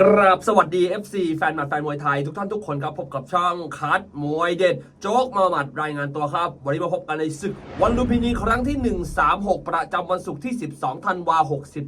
กราบสวัสดี FC แฟนหมัดแฟนมวยไทย ทุกท่านทุกคนครับ พบกับช่องคัดมวยเด็ด โจ๊กมาหมัดรายงานตัวครับ วันนี้มาพบกันในศึก วันลุมพินีครั้งที่ 136 ประจำวันศุกร์ที่ 12ธันวา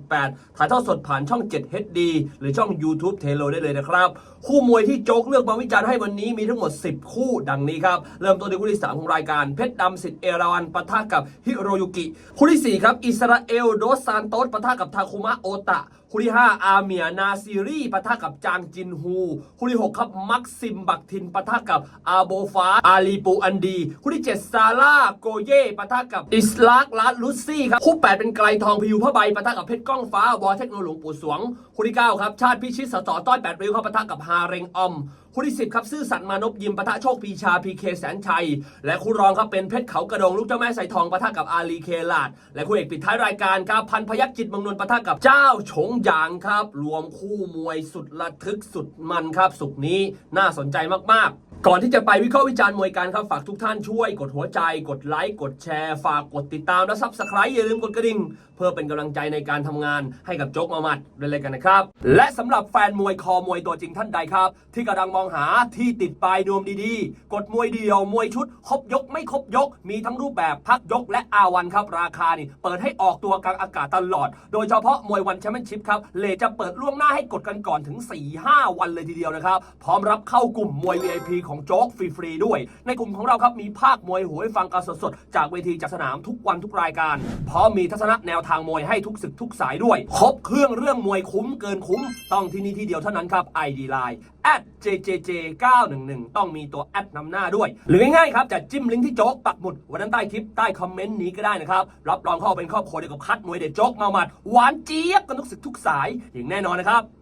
68 ถ่ายทอดสดผ่านช่อง 7 HD หรือช่อง YouTube เทโลได้เลยนะครับ คู่มวยที่โจ๊กเลือกมาวิจารณ์ให้วันนี้มีทั้งหมด 10 คู่ดังนี้ครับ เริ่มต้นด้วยคู่ที่ 3 ของรายการเพชรดำสิทธิ์เอราวันปะทะกับฮิโรยุกิคู่ที่4ครับอิสราเอลโดซานโตสปะทะกับทาคุมะโอตะ คู่ที่ 5 อาเมียนาซีรีปะทะกับจางจินฮู คู่ที่ 6 ครับ มักซิมบักทินปะทะกับอาโบฟาอาลีปูอันดี คู่ที่ 7 ซาร่าโกเย่ปะทะกับอิสลากลัดลุซี่ครับ คู่ 8 เป็นไกลทองพิวผ้าใบปะทะกับเพชรก้องฟ้าวอเทคโนโลวงปู่สวง คู่ที่ 9 ครับ ชาติพิชิตสตอต้อย8ริ้วเข้าปะทะกับฮาเรงออม คู่ที่ 10 ครับซื่อสัตย์มานพยิมปะทะโชคปีชาพีเคแสนชัย และคู่รองครับเป็นเพชรเขากระดงลูกเจ้าแม่ใส่ทองปะทะกับอาลีเคลาด และคู่เอกปิดท้ายรายการครับพันพยักจิตเมืองนนท์ปะทะกับเจ้าฉงหยางครับ รวมคู่มวยสุดระทึกสุดมันครับ สุกนี้น่าสนใจมากๆ ก่อนที่จะไปวิเคราะห์วิจารณ์มวยกันครับ ฝากทุกท่านช่วยกดหัวใจ กดไลค์กดแชร์ ฝากกดติดตามและซับสไครต์อย่าลืมกดกระดิ่ง เพื่อเป็นกำลังใจในการทำงานให้กับโจ๊กมามัดด้วยเลยกันนะครับ และสำหรับแฟนมวยคอมวยตัวจริงท่านใดครับ ที่กำลังมองหาที่ติดปลายนวมดีๆ กดมวยเดียวมวยชุด ครบยกไม่ครบยก มีทั้งรูปแบบพักยกและอาวันครับ ราคานี่เปิดให้ออกตัวกลางอากาศตลอด โดยเฉพาะมวยวันแชมเปี้ยนชิพครับเลจะเปิดล่วงหน้าให้กดกันก่อนถึง 4-5 วันเลยทีเดียวนะครับพร้อมรับเข้ากลุ่มมวย VIP ของของโจ๊กฟรีๆด้วย ในกลุ่มของเราครับมีภาคมวยหัวให้ฟังการสดๆ จากเวทีจากสนามทุกวันทุกรายการ เพร้อมมีทัศนะแนวทางมวยให้ทุกศึกทุกสายด้วย ครบเครื่องเรื่องมวยคุ้มเกินคุ้ม ต้องที่นี่ที่เดียวเท่านั้นครับ ID Line @jjj 911ต้องมีตัวแอดนำหน้าด้วย หรือง่ายๆครับจะจิ้มลิงก์ที่โจ๊กปักหมุดวันนั้นใต้คลิปใต้คอมเมนต์นี้ก็ได้นะครับรับรองเข้าเป็นครอบครัวเดียวกับคัดมวยเด็ดโจ๊กมาหมัดหวานเจี๊ยบกันทุกศึกทุกสายอย่างแน่นอนนะครับ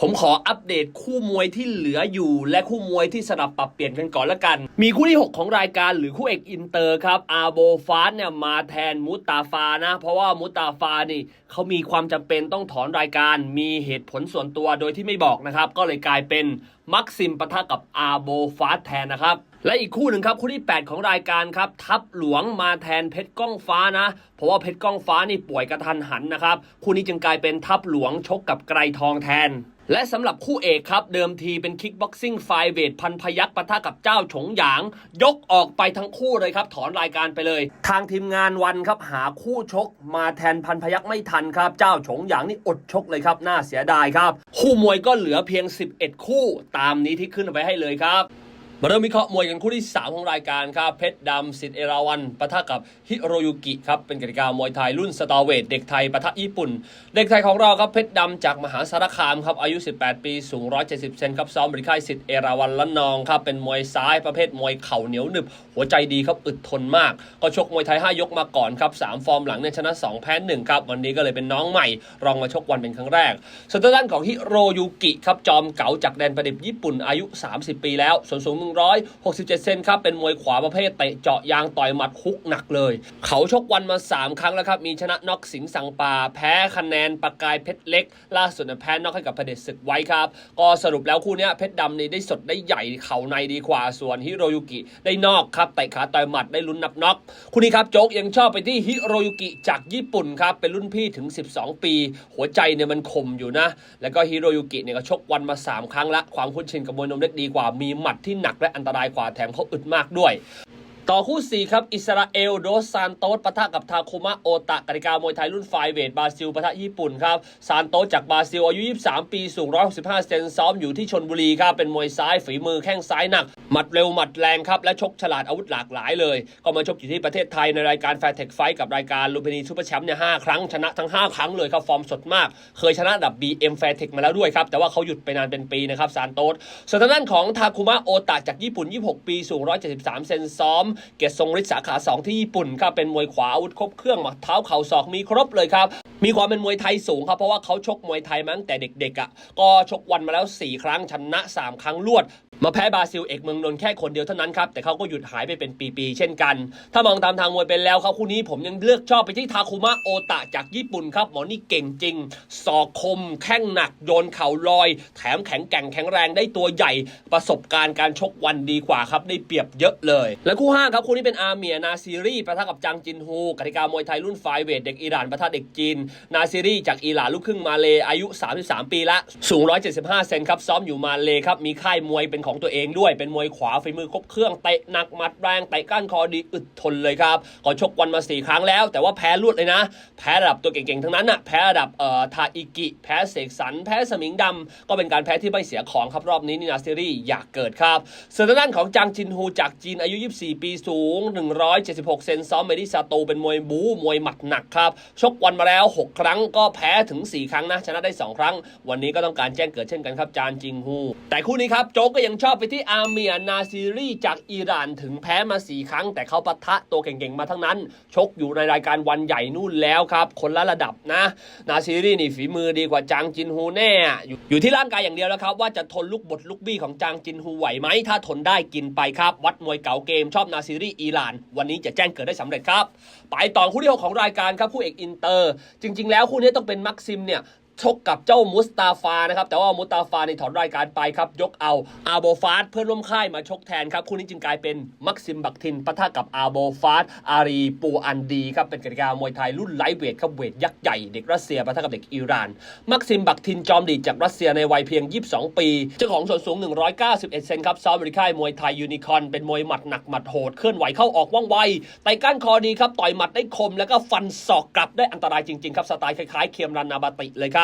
ผมขออัปเดตคู่มวยที่เหลืออยู่ และคู่มวยที่สลับปรับเปลี่ยนกันก่อนละกัน มีคู่ที่ 6 ของรายการหรือคู่เอกอินเตอร์ครับอาโบฟาสเนี่ยมาแทนมุตตาฟานะ เพราะว่ามุตตาฟานี่เขามีความจำเป็นต้องถอนรายการ มีเหตุผลส่วนตัวโดยที่ไม่บอกนะครับ ก็เลยกลายเป็นมักซิมปะทะกับอาโบฟาสแทนนะครับและอีกคู่หนึ่งครับคู่ที่ 8 ของรายการครับ ทัพหลวงมาแทนเพชรก้องฟ้านะ เพราะว่าเพชรก้องฟ้านี่ป่วยกระทันหันนะครับ คู่นี้จึงกลายเป็นทัพหลวงชกกับไกรทองแทน และสำหรับคู่เอกครับ เดิมทีเป็นคิกบ็อกซิ่งไฟเวทพันพยักปะทะกับเจ้าฉงหยาง ยกออกไปทั้งคู่เลยครับ ถอนรายการไปเลย ทางทีมงานวันครับ หาคู่ชกมาแทนพันพยักไม่ทันครับ เจ้าฉงหยางนี่อดชกเลยครับ น่าเสียดายครับ คู่มวยก็เหลือเพียง 11 คู่ ตามนี้ที่ขึ้นไว้ให้เลยครับ มาเริ่มวิเคราะห์มวยกันคู่ที่ 3 ของรายการครับ เพชรดำสิทธิ์เอราวันปะทะกับฮิโรยุกิครับ เป็นกติกามวยไทยรุ่นสตาร์เวทเด็กไทยปะทะญี่ปุ่น เด็กไทยของเราครับเพชรดำจากมหาสารคามครับอายุ 18 ปี สูง 170 เซนครับซ้อมบริค่ายสิทธิ์เอราวันละนองครับ เป็นมวยซ้ายประเภทมวยเข่าเหนียวหนึบ หัวใจดีครับอึดทนมาก ก็ชกมวยไทย 5 ยกมาก่อนครับ3ฟอร์มหลังเนี่ยชนะ 2 แพ้1ครับวันนี้ก็เลยเป็นน้องใหม่รองมาชกวันเป็นครั้งแรกส่วนด้านของฮิโรยุกิครับจอมเก๋าจากแดนประดิบญี่ปุ่นอายุ 30 ปีแล้วส่วนสูง167 เซนครับ เป็นมวยขวาประเภทเตะเจาะยางต่อยหมัดฮุกหนักเลย เขาชกวันมา 3 ครั้งแล้วครับ มีชนะน็อกสิงห์สังปา แพ้คะแนนปากกายเพชรเล็ก ล่าสุดเนี่ยแพ้น็อกให้กับพเดชศึกไว้ครับ ก็สรุปแล้วคู่นี้เพชรดำนี่ได้สดได้ใหญ่เข่าในดีกว่าส่วนฮิโรยุกิได้นอกครับเตะขาต่อยหมัดได้ลุ้นนับน็อกคู่นี้ครับโจ๊กยังชอบไปที่ฮิโรยุกิจากญี่ปุ่นครับเป็นรุ่นพี่ถึง 12 ปี หัวใจเนี่ยมันคมอยู่นะ แล้วก็ฮิโรยุกิเนี่ยก็ชกวันมา 3 ครั้งละความคุ้นชินกับมวยนมเล็กดีกว่ามีหมัดที่หนักและอันตรายกว่าแถมเขาอึดมากด้วย ต่อคู่ 4 ครับ อิสราเอล โดสซานโตสปะทะกับทาคุมะโอตะกติกามวยไทยรุ่นไฟเวทบราซิลปะทะญี่ปุ่นครับ ซานโตสจากบราซิล อายุ 23 ปี สูง 165 เซนซ้อมอยู่ที่ชนบุรีครับ เป็นมวยซ้ายฝีมือแข้งซ้ายหนัก หมัดเร็วหมัดแรงครับ และชกฉลาดอาวุธหลากหลายเลย ก็มาชกอยู่ที่ประเทศไทยในรายการแฟร์เทคไฟกับรายการลูมพินีซูเปอร์แชมป์เนี่ยหครั้งชนะทั้ง 5 ครั้งเลยครับฟอร์มสดมาก เคยชนะดับ BM แฟร์เทคมาแล้วด้วยครับแต่ว่าเขาหยุดไปนานเป็นปีนะครับซานโตสส่วนทางด้านของทาคุมะโอตะจากญี่ปุ่น 26 ปี สูง 173 เซนซ้อมเกียรติทรงฤทธิ์สาขา 2 ที่ญี่ปุ่นครับเป็นมวยขวาอาวุธครบเครื่องหมัดเท้าเข่าศอกมีครบเลยครับ มีความเป็นมวยไทยสูงครับเพราะว่าเขาชกมวยไทยมาตั้งแต่เด็กๆอะก็ชกวันมาแล้ว 4 ครั้งชนะ 3 ครั้งรวด มาแพ้บราซิลเอกเมืองนนท์แค่คนเดียวเท่านั้นครับแต่เขาก็หยุดหายไปเป็นปีๆเช่นกัน ถ้ามองตามทางมวยเป็นแล้วครับคู่นี้ผมยังเลือกชอบไปที่ทาคุมะโอตะจากญี่ปุ่นครับหมอนี่เก่งจริงศอกคม แข้งหนักโยนเข่าลอย แถมแข็งแกร่งแข็งแรงได้ตัวใหญ่ ประสบการณ์การชกวันดีกว่าครับได้เปรียบเยอะเลย และคู่ห้าครับคู่นี้เป็นอาเมียนาซีรีประทะกับจางจินฮูกติกามวยไทยรุ่นไฟเวทเด็กอิหร่านประทะเด็กจีนนาซิรีจากอิหร่านลูกครึ่งมาเลอายุ 33 ปีละสูง 175 เซนครับซ้อมอยู่มาเลครับมีค่ายมวยเป็นของตัวเองด้วย เป็นมวยขวาฝีมือครบเครื่องเตะหนักหมัดแรงเตะก้านคอดีอึดทนเลยครับก็ชกวันมา 4 ครั้งแล้ว แต่ว่าแพ้รวดเลยนะ แพ้ระดับตัวเก่งๆทั้งนั้นน่ะแพ้ระดับเอ่อทาอิกิแพ้เสกสรรแพ้สมิงดำก็เป็นการแพ้ที่ไม่เสียของครับรอบนี้นี่นาซิรีอยากเกิดครับส่วนทางด้านของจางจินฮูจากจีนอายุ 24 ปีสูง 176 เซนซ้อมเมดิซาโตเป็นมวยบู๊มวยหมัดหนักครับชกวันมาแล้ว 6ครั้งก็แพ้ถึง 4 ครั้งนะ ชนะได้ 2 ครั้ง วันนี้ก็ต้องการแจ้งเกิดเช่นกันครับจานจิงฮู แต่คู่นี้ครับโจ๊กก็ยังชอบไปที่อาเมียนาซีรีจากอิหร่านถึงแพ้มา 4 ครั้ง แต่เขาปะทะตัวเก่งๆมาทั้งนั้น ชกอยู่ในรายการวันใหญ่นู่นแล้วครับคนละระดับนะ นาซีรีนี่ฝีมือดีกว่าจางจินฮูแน่อยู่ที่ร่างกายอย่างเดียวแล้วครับว่าจะทนลูกบดลูกบี้ของจางจินฮูไหวไหมถ้าทนได้กินไปครับ วัดมวยเก๋าเกมชอบนาซีรีอิหร่าน วันนี้จะแจ้งเกิดได้สำเร็จครับ ไปต่อคู่ที่หกของรายการครับคู่เอกอินเตอร์จริง ๆ แล้วคู่นี้ต้องเป็นมักซิมเนี่ย ชกกับเจ้ามุสตาฟานะครับ แต่ว่ามุสตาฟาในถอนรายการไปครับ ยกเอาอาโบฟาสเพื่อนร่วมค่ายมาชกแทนครับ คู่นี้จึงกลายเป็นมักซิมบักทินปะทะกับอาโบฟาสอารีปูอันดีครับ เป็นกติกามวยไทยรุ่นไลท์เวทครับเวทยักษ์ใหญ่เด็กรัสเซียปะทะกับเด็กอิหร่าน มักซิมบักทินจอมดีจากรัสเซียในวัยเพียง 22 ปี เจ้าของส่วนสูง 191 เซนครับซ้อมบริค่ายมวยไทยยูนิคอนเป็นมวยหมัดหนักหมัดโหดเคลื่อนไหวเข้าออกว่องไวไต่ก้านคอดีครับต่อยหมัดได้คมแล้วก็ฟันศอกกลับได้อันตรายจริงๆครับสไตล์คล้ายๆเคียมรันนาบาติเลยครับ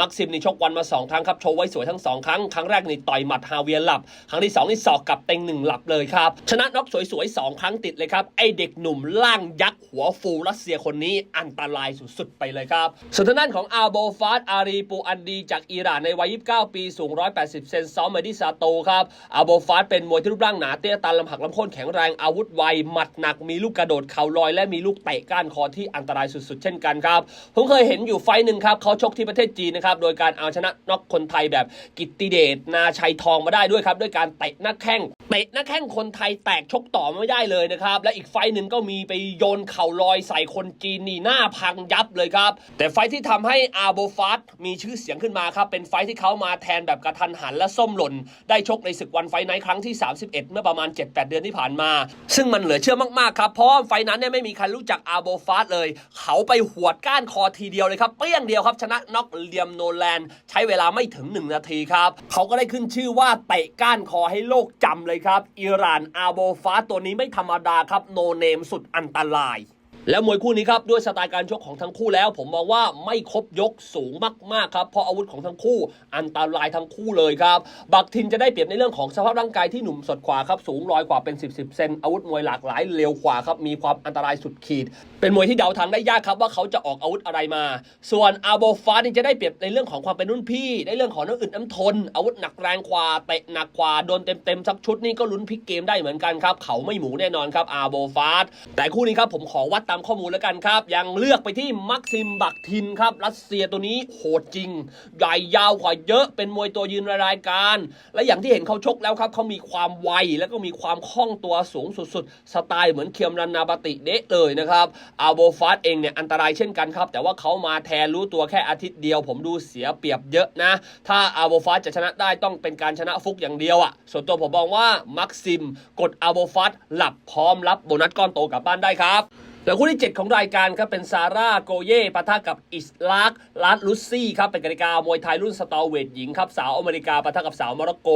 มักซิมนี่ชกวันมา 2 ครั้งครับโชว์ไว้สวยทั้ง 2 ครั้ง ครั้งแรกนี่ต่อยหมัดฮาเวียร์หลับ ครั้งที่2นี่ศอกกับเต็งหนึ่งหลับเลยครับ ชนะน็อกสวยๆ2ครั้งติดเลยครับ ไอเด็กหนุ่มล่างยักษ์หัวฟูรัสเซียคนนี้อันตรายสุดๆไปเลยครับส่วนทางด้านของอาโบฟาสอารีปูอันดี จากอิหร่านในวัย 29 ปีสูง 180 เซนซ้อมเมดิซาโตครับอาโบฟาสเป็นมวยที่รูปร่างหนาเตี้ยตันลำหักลำโค่นแข็งแรงอาวุธไวหมัดหนักมีลูกกระโดดเข่าลอยและมีลูกเตะก้านคอที่อันตรายสุดๆ เช่นกันครับผมเคยเห็นอยู่ไฟหนึ่งครับเขาชกที่ประเทศจีนนะครับ โดยการเอาชนะน็อกคนไทยแบบกิตติเดชนาชัยทองมาได้ด้วยครับ ด้วยการเตะหน้าแข้งเตะหน้าแข้งคนไทยแตกชกต่อไม่ได้เลยนะครับ และอีกไฟหนึ่งก็มีไปโยนเข่าลอยใส่คนจีนนี่หน้าพังยับเลยครับ แต่ไฟที่ทำให้อาโบฟาสมีชื่อเสียงขึ้นมาครับ เป็นไฟที่เขามาแทนแบบกระทันหันและส้มหล่น ได้ชกในศึกวันไฟท์ไนท์ครั้งที่ 31 เมื่อประมาณ 7-8 เดือนที่ผ่านมา ซึ่งมันเหลือเชื่อมากๆครับเพราะไฟนั้นเนี่ยไม่มีใครรู้จักอาโบฟาสเลย เขาไปหวดก้านคอทีเดียวเลยครับเปี้ยงเดียวครับชนะน็อกเลียมโนแลนใช้เวลาไม่ถึง 1 นาทีครับ เขาก็ได้ขึ้นชื่อว่าเตะก้านคอให้โลกจำเลยครับ อิหร่านอาโบฟ้าตัวนี้ไม่ธรรมดาครับ โนเนมสุดอันตราย แล้วมวยคู่นี้ครับด้วยสไตล์การชกของทั้งคู่แล้ว ผมมองว่าไม่ครบยกสูงมากๆครับเพราะอาวุธของทั้งคู่อันตรายทั้งคู่เลยครับ บักทินจะได้เปรียบในเรื่องของสภาพร่างกายที่หนุ่มสดกว่าครับสูงลอยกว่าเป็น 10บสเซนอาวุธมวยหลากหลายเร็วกว่าครับมีความอันตรายสุดขีด เป็นมวยที่เดาทางได้ยากครับว่าเขาจะออกอาวุธอะไรมา ส่วนอาโบฟานี่จะได้เปรียบในเรื่องของความเป็นรุ่นพี่ในเรื่องของน้ำอึดน้ำทน อาวุธหนักแรงกว่าเตะหนักกว่าโดนเต็มๆสักชุดนี่ก็ลุ้นพลิกเกมได้เหมือนกันครับเขาไม่หมูแน่นอนครับอาโบฟาแต่คู่นี้ครับผมขอวัดตามข้อมูลแล้วกันครับ ยังเลือกไปที่มักซิมบักทินครับรัสเซียตัวนี้โหดจริง ใหญ่ยาวกว่าเยอะเป็นมวยตัวยืนรายการ และอย่างที่เห็นเขาชกแล้วครับเขามีความไวแล้วก็มีความคล่องตัวสูงสุดๆ สไตล์เหมือนเคียมรันนาบติเดะเลยนะครับอาโบฟาสเองเนี่ยอันตรายเช่นกันครับ แต่ว่าเขามาแทนรู้ตัวแค่อาทิตย์เดียว ผมดูเสียเปรียบเยอะนะ ถ้าอาโบฟาสจะชนะได้ต้องเป็นการชนะฟุกอย่างเดียวอะ่ะส่วนตัวผมมองว่ามักซิมกดอาโบฟาสหลับพร้อมรับโบนัสก้อนโตกลับบ้านได้ครับแล้วคู่ที่ 7 ของรายการครับเป็นซาร่าโกเย่ปะทะกับอิสลากลาดลุซี่ครับเป็นกติกามวยไทยรุ่นสตอเวทหญิงครับสาวอเมริกาปะทะกับสาวโมร็อกโก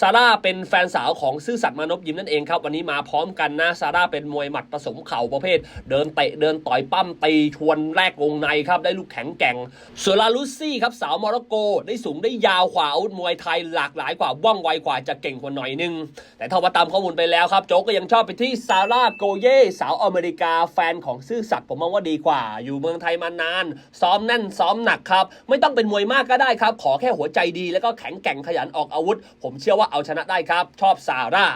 ซาร่าเป็นแฟนสาวของซื่อสัตย์มานพยิมนั่นเองครับวันนี้มาพร้อมกันนะซาร่าเป็นมวยหมัดผสมเข่าประเภท เดินเตะเดินต่อยปั้มตีชวนแรกวงในครับได้ลูกแข็งแกร่งส่วนลาลุซี่ครับสาวโมร็อกโก ได้สูงได้ยาวกว่าอาวุธมวยไทยหลากหลายกว่าว่องไวกว่าจะเก่งกว่าหน่อยนึงแต่ถ้าว่าตามข้อมูลไปแล้วครับโจ๊กก็ยังชอบไปที่ซาร่าโกเย่สาวอเมริกาแฟนของซื่อสัตย์ผมมองว่าดีกว่า อยู่เมืองไทยมานาน ซ้อมแน่นซ้อมหนักครับ ไม่ต้องเป็นมวยมากก็ได้ครับ ขอแค่หัวใจดี แล้วก็แข็งแกร่งขยันออกอาวุธ ผมเชื่อว่าเอาชนะได้ครับ ชอบซาร่า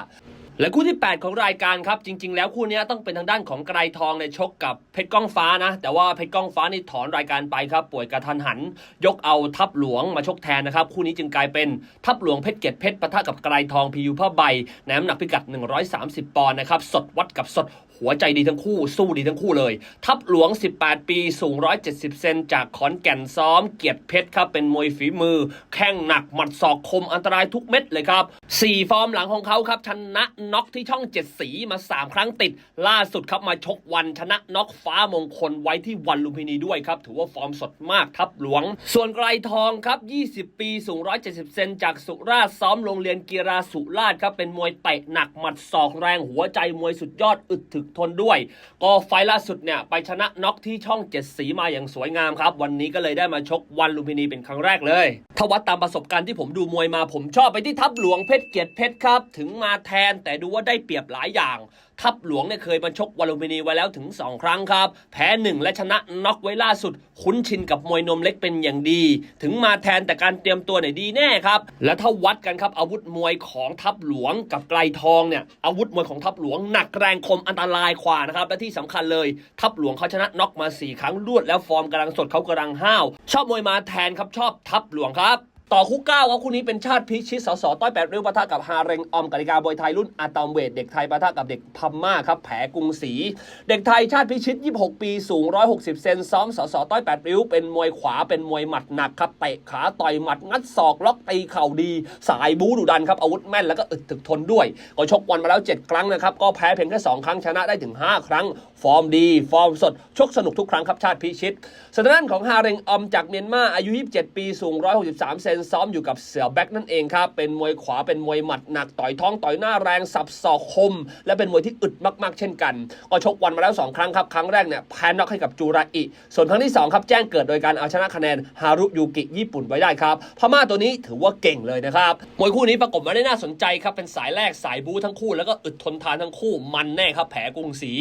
และคู่ที่ 8 ของรายการครับ จริง ๆ แล้วคู่นี้ต้องเป็นทางด้านของไกรทองในชกกับเพชรก้องฟ้านะ แต่ว่าเพชรก้องฟ้านี่ถอนรายการไปครับ ป่วยกระทันหัน ยกเอาทัพหลวงมาชกแทนนะครับ คู่นี้จึงกลายเป็นทัพหลวงเพชรเกตเพชรปะทะกับไกรทองพียูผ้าใบในน้ำหนักพิกัด 130 ปอนด์นะครับสดวัดกับสด หัวใจดีทั้งคู่ สู้ดีทั้งคู่เลย ทัพหลวง 18 ปีสูง 170 เซนจากขอนแก่นซ้อม เกียรติเพชรครับ เป็นมวยฝีมือ แข้งหนักหมัดศอกคมอันตรายทุกเม็ดเลยครับ 4 ฟอร์มหลังของเขาครับ ชนะน็อกที่ช่องเจ็ดสีมา 3 ครั้งติด ล่าสุดครับมาชกวันชนะน็อกฟ้ามงคลไว้ที่วันลุมพินีด้วยครับ ถือว่าฟอร์มสดมากทัพหลวง ส่วนไกรทองครับ 20 ปีสูง 170 เซนจากสุราษฎร์ซ้อมโรงเรียนกีฬาสุราษฎร์ครับเป็นมวยเตะหนักหมัดศอกแรงหัวใจมวยสุดยอดอึดถึดทนด้วย ก็ไฟล์ล่าสุดเนี่ยไปชนะน็อกที่ช่องเจ็ดสีมาอย่างสวยงามครับ วันนี้ก็เลยได้มาชกวันลุมพินีเป็นครั้งแรกเลยถ้าวัดตามประสบการณ์ที่ผมดูมวยมาผมชอบไปที่ทัพหลวงเพชรเกียรติเพชรครับ ถึงมาแทนแต่ดูว่าได้เปรียบหลายอย่างทัพหลวงเนี่ยเคยมาชกวันลุมพินีไว้แล้วถึง 2 ครั้งครับ แพ้หนึ่งและชนะน็อกไว้ล่าสุด คุ้นชินกับมวยนมเล็กเป็นอย่างดี ถึงมาแทนแต่การเตรียมตัวเนี่ยดีแน่ครับ และถ้าวัดกันครับอาวุธมวยของทัพหลวงกับไกลทองเนี่ยอาวุธมวยของทัพหลวงหนักแรงคมอันตรายกว่านะครับและที่สำคัญเลย ทัพหลวงเขาชนะน็อกมา 4 ครั้งรวดแล้วฟอร์มกำลังสดเขากำลังห้าวชอบมวยมาแทนครับชอบทัพหลวงครับ ต่อคู่เก้าครับคู่นี้เป็นชาติพิชิตสสต้อยแปดริ้วปะทะกับฮาเรงออมกติกาบอยไทยรุ่นอะตอมเวทเด็กไทยปะทะกับเด็กพม่าครับแผลกรุงศรีเด็กไทยชาติพิชิต 26 ปีสูง 160 เซนซ้อมสสต้อยแปดริ้วเป็นมวยขวาเป็นมวยหมัดหนักครับเตะขาต่อยหมัดงัดศอกล็อกตีเข่าดี สายบูดุดันครับอาวุธแม่นแล้วก็อึดถึกทนด้วย ก็ชกวันมาแล้ว 7 ครั้งนะครับก็แพ้เพียงแค่2ครั้งชนะได้ถึง 5 ครั้ง ฟอร์มดี ฟอร์มสด ชกสนุกทุกครั้งครับชาติพิชิตสถานะของฮาเรงออมจากเมียนมาอายุ 27 ปีสูง 163 เซนซ้อมอยู่กับเสือแบ็กนั่นเองครับ เป็นมวยขวาเป็นมวยหมัดหนักต่อยท้องต่อยหน้าแรงสับศอกคม และเป็นมวยที่อึดมากๆ เช่นกันก็ชกวันมาแล้ว 2 ครั้งครับ ครั้งแรกเนี่ยแพ้น็อกให้กับจูราอิ ส่วนครั้งที่ 2 ครับแจ้งเกิดโดยการเอาชนะคะแนนฮารุยูกิญี่ปุ่นไว้ได้ครับพม่าตัวนี้ถือว่าเก่งเลยนะครับมวยคู่นี้ประกบมาได้น่าสนใจครับเป็นสายแรกสายบูทั้งคู่แล้วก็อึดทนทานทั้งคู่มันแน่ครับแผลกรุงศรี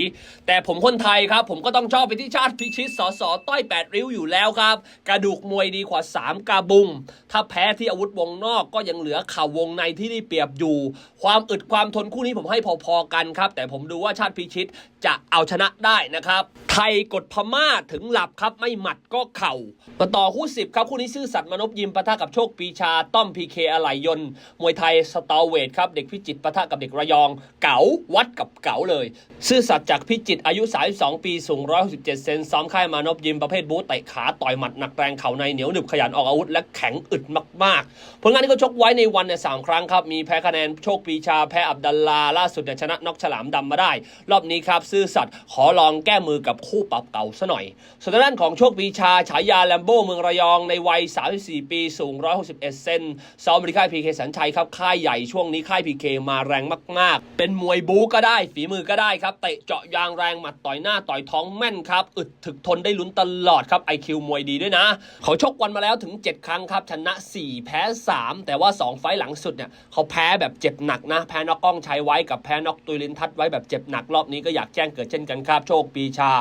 แต่ผมมคนไทยครับ ผมก็ต้องชอบไปที่ชาติพิชิตสอสอต้อยแปดริ้วอยู่แล้วครับ กระดูกมวยดีกว่า 3 กาบุง ถ้าแพ้ที่อาวุธวงนอกก็ยังเหลือข่าววงในที่ได้เปรียบอยู่ ความอึดความทนคู่นี้ผมให้พอๆกันครับ แต่ผมดูว่าชาติพิชิตจะเอาชนะได้นะครับไทยกดพม่าถึงหลับครับไม่หมัดก็เข่ามาต่อคู่10ครับคู่นี้ซื่อสัตย์มนพยิมปะทะกับโชคปีชาต้อมพีเคอะไหลยนมวยไทยสตอเวทครับเด็กพิจิตปะทะกับเด็กระยอง เก๋าวัดกับเก๋าเลย ซื่อสัตย์จากพิจิตรอายุ 32 ปี สูง 167 เซนซ้อมค่ายมานพยิมประเภทบู๊เตะขาต่อยหมัดหนักแรงเข่าในเหนียวหนึบขยันออกอาวุธและแข็งอึดมากๆ ผลงานที่เขาชกไว้ในวันเนี่ยสามครั้งครับ มีแพ้คะแนนโชคปีชา แพ้อับดัลลา ล่าสุดเนี่ยชนะน็อกฉลามดำมาได้ รอบนี้ครับ ซื่อสัตย์ขอลองแก้มือกับคู่ปรับเก่าซะหน่อย ส่วนด้านของโชคปีชาฉายาแลมโบ้เมืองระยองในวัย 34 ปี สูง 161 เซนซ้อมบริค่ายพีเคสัญชัยครับค่ายใหญ่ช่วงนี้ค่ายพีเคมาแรงมาก ๆ เป็นมวยบู๊ก็ได้ฝีมือก็ได้ครับเตะเจาะยางแรงหมัดต่อยหน้าต่อยท้องแม่นครับ อึดถึกทนได้ลุ้นตลอดครับ IQ มวยดีด้วยนะ เขาชกวันมาแล้วถึง 7 ครั้งครับ ชนะ 4 แพ้ 3 แต่ว่า 2 ไฟล์หลังสุดเนี่ยเขาแพ้แบบเจ็บหนักนะ แพ้นอกกล้องชัยไว้กับแพ้นอกตุยลินทัศไว้แบบเจ็บหนักรอบนี้ก็อยากแจ้งเกิดเช่นกันครับ โชคปีชา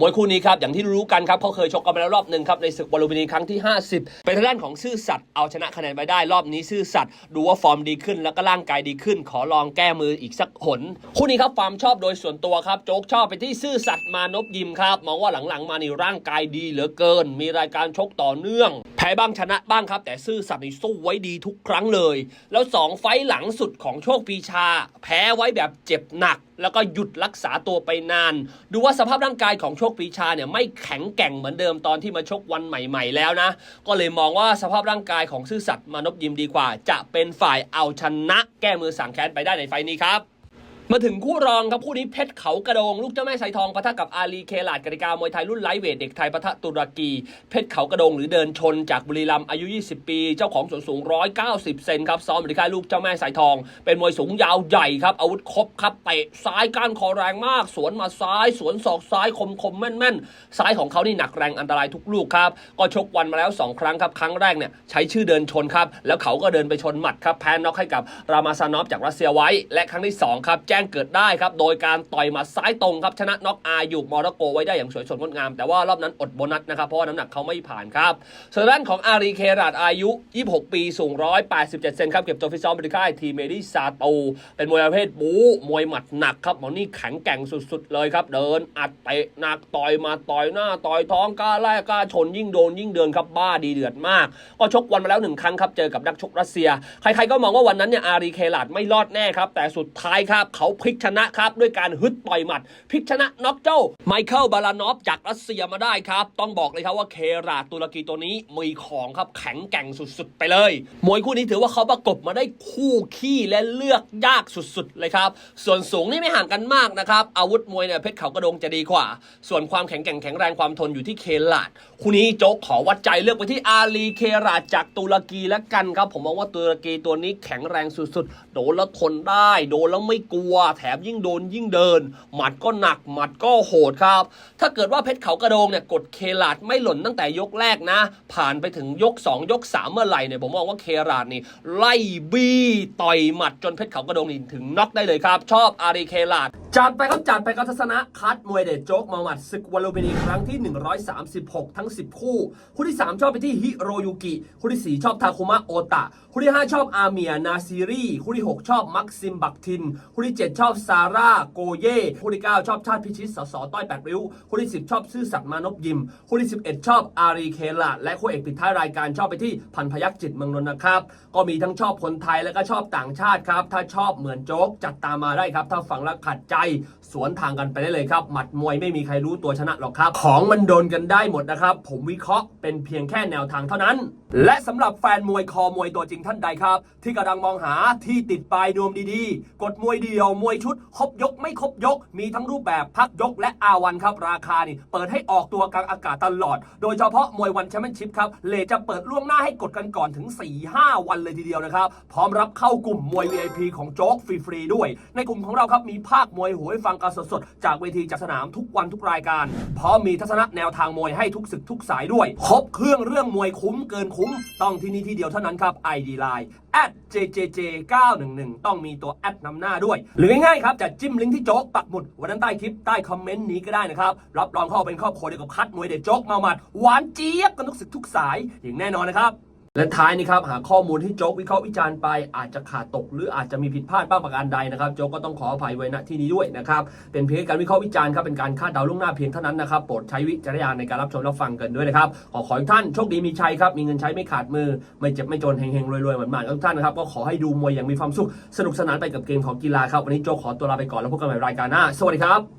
มวยคู่นี้ครับ อย่างที่รู้กันครับเขาเคยชกกันมาแล้วรอบหนึ่งครับ ในศึกบอลลูมินีครั้งที่ 50 เป็นทางด้านของซื่อสัตย์เอาชนะคะแนนไปได้รอบนี้ซื่อสัตย์ดูว่าฟอร์มดีขึ้นแล้วก็ร่างกายดีขึ้น ขอลองแก้มืออีกสักหน คู่นี้ครับความชอบโดยส่วนตัวครับโจ๊กชอบไปที่ซื่อสัตย์มานพยิมครับมองว่าหลังๆ มานี่ร่างกายดีเหลือเกิน มีรายการชกต่อเนื่องแพ้บ้างชนะบ้างครับ แต่ซื่อสัตย์นี่สู้ไว้ดีทุกครั้งเลย แล้วสองไฟต์หลังสุดของโชคปีชา แพ้ไว้แบบเจ็บหนัก แล้วก็หยุดรักษาตัวไปนาน ดูว่าสภาพร่างกายของโชคปีชาเนี่ยไม่แข็งแกร่งเหมือนเดิมตอนที่มาชกวันใหม่ ๆ แล้วนะ ก็เลยมองว่าสภาพร่างกายของซื่อสัตย์มานพยิมดีกว่า จะเป็นฝ่ายเอาชนะ แก้มือสังแค้นไปได้ในไฟล์นี้ครับ มาถึงคู่รองครับคู่นี้เพชรเขากระโดง ลูกเจ้าแม่ไซทองปะทะกับอาลีเคลาดกติกามวยไทยรุ่นไลท์เวทเด็กไทยปะทะตุรกีเพชรเขากระโดงหรือเดินชนจากบุรีรัมย์อายุ 20 ปี เจ้าของส่วนสูง 190 เซนครับซ้อมบริการลูกเจ้าแม่ไซทอง เป็นมวยสูงยาวใหญ่ครับอาวุธครบครับเตะซ้ายก้านคอแรงมาก สวนมาซ้าย สวนศอกซ้ายคมคมแม่นแม่นซ้ายของเขานี่หนักแรงอันตรายทุกลูกครับก็ชกวันมาแล้ว 2 ครั้งครับครั้งแรกเนี่ยใช้ชื่อเดินชนครับแล้วเขาก็เดินไปชนหมัดครับแพ้น็อกให้กับรามาซานอฟจากรัสเซียไว้ และครั้งที่สองครับแจงเกิดได้ครับ โดยการต่อยหมัดซ้ายตรงครับ ชนะน็อกอาอยุมอร์โกไว้ได้อย่างสวยสดงดงาม แต่ว่ารอบนั้นอดโบนัสนะครับ เพราะน้ำหนักเขาไม่ผ่านครับส่วนด้านของอารีเคราดอายุ 26 ปีสูง 187 เซนครับ เก็บตัวฟิตซ้อมบริค่ายทีเมดิซาโตเป็นมวยประเภทบู๊มวยหมัดหนักครับหมอนี่แข็งแกร่งสุด ๆ เลยครับ เดินอัดเตะหนักต่อยมาต่อยหน้าต่อยท้องกล้าแลกกล้าชนยิ่งโดนยิ่งเดินครับบ้าดีเดือดมาก ก็ชกวันมาแล้วหนึ่งครั้งครับเจอกับนักชกรัสเซีย ใครๆก็มองว่าวันนั้นเนี่ยอารีเคลาดไม่รอดแน่ครับแต่สุดท้ายครับเขาพลิกชนะครับด้วยการฮึดต่อยหมัดพลิกชนะน็อกเจ้าไมเคิลบารานอฟจากรัสเซียมาได้ครับ ต้องบอกเลยครับว่าเคราตุรกีตัวนี้มีของครับแข็งแกร่งสุดๆ ไปเลย มวยคู่นี้ถือว่าเขาประกบมาได้คู่ขี้และเลือกยากสุดๆ เลยครับ ส่วนสูงนี่ไม่ห่างกันมากนะครับ อาวุธมวยเนี่ยเพชรเขากระโดงจะดีกว่า ส่วนความแข็งแกร่งแข็งแรงความทนอยู่ที่เคลาด คู่นี้โจ๊กขอวัดใจเลือกไปที่อาลีเคราจากตุรกีแล้วกันครับ ผมมองว่าตุรกีตัวนี้แข็งแรงสุดๆ โดนแล้วทนได้ โดนแล้วไม่กลัว แถมยิ่งโดนยิ่งเดิน หมัดก็หนักหมัดก็โหดครับ ถ้าเกิดว่าเพชรเขากระโดงเนี่ยกดเคลาดไม่หล่นตั้งแต่ยกแรกนะ ผ่านไปถึงยก 2 ยก 3 เมื่อไหร่เนี่ยผมมองว่าเคลาดนี่ ไล่บี้ต่อยหมัดจนเพชรเขากระโดงนี่ถึงน็อกได้เลยครับ ชอบอารีเคลาดจัดไปครับจัดไปครับทัศนะคัดมวยเด็ดโจ๊กมาหมัดศึกวันลุมพินีครั้งที่ 136 ทั้ง 10 คู่ คู่ที่ 3 ชอบไปที่ฮิโรยุกิ คู่ที่ 4 ชอบทาคุมะโอตะ คู่ที่ 5 ชอบอาเมียนาซีรี คู่ที่ 6 ชอบมักซิมบักทิน คู่ที่ 7 ชอบซาร่าโกเย่ คู่ที่ 9 ชอบชาติพิชิตสสต้อยแปดริ้ว คู่ที่ 10 ชอบซื่อสัตย์มานพยิม คู่ที่ 11 ชอบอารีเคลาและคู่เอกปิดท้ายรายการชอบไปที่พันพยักจิตเมืองนนท์นะครับ ก็มีทั้งชอบคนไทยและก็ชอบต่างชาติครับ ถ้าชอบเหมือนโจ๊กจัดตามมาได้ครับ ถ้าฟังแล้วขัดใจสวนทางกันไปได้เลยครับ หมัดมวยไม่มีใครรู้ตัวชนะหรอกครับ ของมันโดนกันได้หมดนะครับ ผมวิเคราะห์เป็นเพียงแค่แนวทางเท่านั้นและสำหรับแฟนมวยคอมวยตัวจริงท่านใดครับ ที่กำลังมองหาที่ติดปลายนวมดีๆ กดมวยเดียว มวยชุด ครบยกไม่ครบยก มีทั้งรูปแบบพักยกและอาวันครับ ราคานี่ เปิดให้ออกตัวกลางอากาศตลอด โดยเฉพาะมวยวันแชมเปี้ยนชิพครับเลจะเปิดล่วงหน้าให้กดกันก่อนถึง 4-5 วันเลยทีเดียวนะครับ พร้อมรับเข้ากลุ่มมวย VIP ของโจ๊กฟรีๆด้วย ในกลุ่มของเราครับมีภาคมวยหวยฟังกันสดๆจากเวทีจากสนามทุกวันทุกรายการพร้อมมีทัศนะแนวทางมวยให้ทุกศึกทุกสายด้วยครบเครื่องเรื่องมวยคุ้มเกินคุ้มต้องที่นี่ที่เดียวเท่านั้นครับ ID Line @jjj 911 ต้องมีตัวแอดนำหน้าด้วย หรือง่ายๆครับจะจิ้มลิงก์ที่โจ๊กปักหมุดวันนั้นใต้คลิปใต้คอมเมนต์นี้ก็ได้นะครับ รับรองเข้าเป็นครอบครัวเดียวกับคัดมวยเด็ดโจ๊กมาหมัดหวานเจี๊ยบกันทุกสึกทุกสายอย่างแน่นอนนะครับ และท้ายนี้ครับหาข้อมูลที่โจ๊กวิเคราะห์วิจารณ์ไปอาจจะขาดตก หรืออาจจะมีผิดพลาดบ้างประการใดนะครับโจ๊กก็ต้องขออภัยไว้ณที่นี้ด้วยนะครับเป็นเพียงการวิเคราะห์วิจารณ์ครับเป็นการคาดเดาล่วงหน้าเพียงเท่านั้นนะครับโปรดใช้วิจารณญาณในการรับชมรับฟังกันด้วยนะครับขอขอให้ทุกท่านโชคดีมีชัยครับมีเงินใช้ไม่ขาดมือ ไม่เจ็บไม่จนเฮงๆรวยๆเหมือนหมาทุกท่านนะครับก็ขอให้ดูมวยอย่างมีความสุขสนุกสนานไปกับเกมของกีฬาครับวันนี้โจ๊กขอตัวลาไปก่อนแล้วพบกันใหม่รายการหน้าสวัสดีครับ